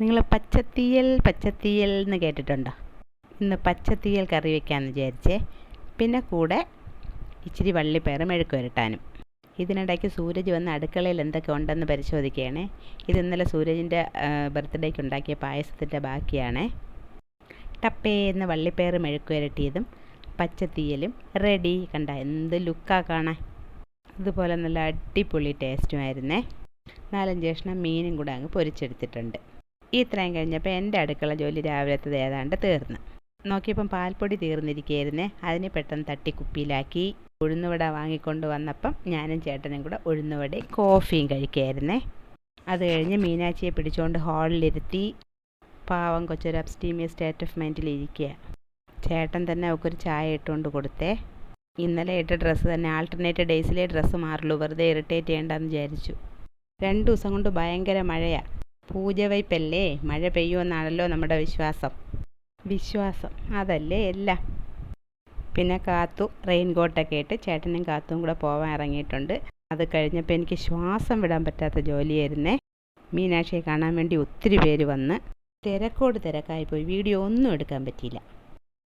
നിങ്ങൾ പച്ചത്തീയൽ പച്ചത്തീയൽ എന്ന് കേട്ടിട്ടുണ്ടോ? ഇന്ന് പച്ചത്തീയൽ കറി വെക്കാമെന്ന് വിചാരിച്ചേ. പിന്നെ കൂടെ ഇച്ചിരി വള്ളിപ്പയർ മെഴുക്ക് വരട്ടാനും ഇതിനിടയ്ക്ക് സൂരജ് വന്ന് അടുക്കളയിൽ എന്തൊക്കെ ഉണ്ടെന്ന് പരിശോധിക്കുകയാണേ. ഇത് ഇന്നലെ സൂരജിന്റെ ബർത്ത്ഡേക്ക് ഉണ്ടാക്കിയ പായസത്തിന്റെ ബാക്കിയാണേ. ടപ്പേന്ന് വള്ളിപ്പയർ മെഴുക്ക് വരട്ടിയതും പച്ചത്തീയലും റെഡി. കണ്ട എന്ത് ലുക്കാ കാണാൻ. ഇതുപോലെ നല്ല അടിപൊളി ടേസ്റ്റുമായിരുന്നേ. നാലഞ്ച് കഷ്ണം മീനും കൂടെ അങ്ങ് പൊരിച്ചെടുത്തിട്ടുണ്ട്. ഇത്രയും കഴിഞ്ഞപ്പോൾ എന്റെ അടുക്കള ജോലി രാവിലത്തത് ഏതാണ്ട് തീർന്നു. നോക്കിയപ്പം പാൽപ്പൊടി തീർന്നിരിക്കുകയായിരുന്നേ. അതിനെ പെട്ടെന്ന് തട്ടി കുപ്പിയിലാക്കി ഉഴുന്നുവട വാങ്ങിക്കൊണ്ട് വന്നപ്പം ഞാനും ചേട്ടനും കൂടെ ഉഴുന്നുവടയും കോഫിയും കഴിക്കുകയായിരുന്നേ. അത് കഴിഞ്ഞ് മീനാക്ഷിയെ പിടിച്ചുകൊണ്ട് ഹാളിലിരുത്തി പാവം കൊച്ചൊരു അബ്സ്റ്റീമിയ സ്റ്റേറ്റ് ഓഫ് മൈൻഡിൽ മൈൻഡിലിരിക്കുക ചേട്ടൻ തന്നെ അവൾക്കൊരു ചായ ഇട്ടുകൊണ്ട് കൊടുത്തേ. ഇന്നലെ ഇട്ട ഡ്രസ്സ് തന്നെ ആൾട്ടർനേറ്റ് ഡേയ്സിലെ ഡ്രസ്സ് മാറുള്ളൂ. വെറുതെ ഇറിറ്റേറ്റ് ചെയ്യേണ്ടെന്ന് വിചാരിച്ചു. രണ്ട് ദിവസം കൊണ്ട് ഭയങ്കര മഴയാണ് പൂജ വയ്പ്പല്ലേ മഴ പെയ്യുമെന്നാണല്ലോ നമ്മുടെ വിശ്വാസം. വിശ്വാസം. അതല്ലേ എല്ലാം. പിന്നെ കാത്തു. റെയിൻ കോട്ടൊക്കെ ഇട്ട് ചേട്ടനും കാത്തും കൂടെ പോകാൻ ഇറങ്ങിയിട്ടുണ്ട്. അത് കഴിഞ്ഞപ്പോൾ എനിക്ക് ശ്വാസം വിടാൻ പറ്റാത്ത ജോലിയായിരുന്നേ. മീനാക്ഷിയെ കാണാൻ വേണ്ടി ഒത്തിരി പേര് വന്ന് തിരക്കോട് തിരക്കായിപ്പോയി വീഡിയോ ഒന്നും എടുക്കാൻ പറ്റിയില്ല.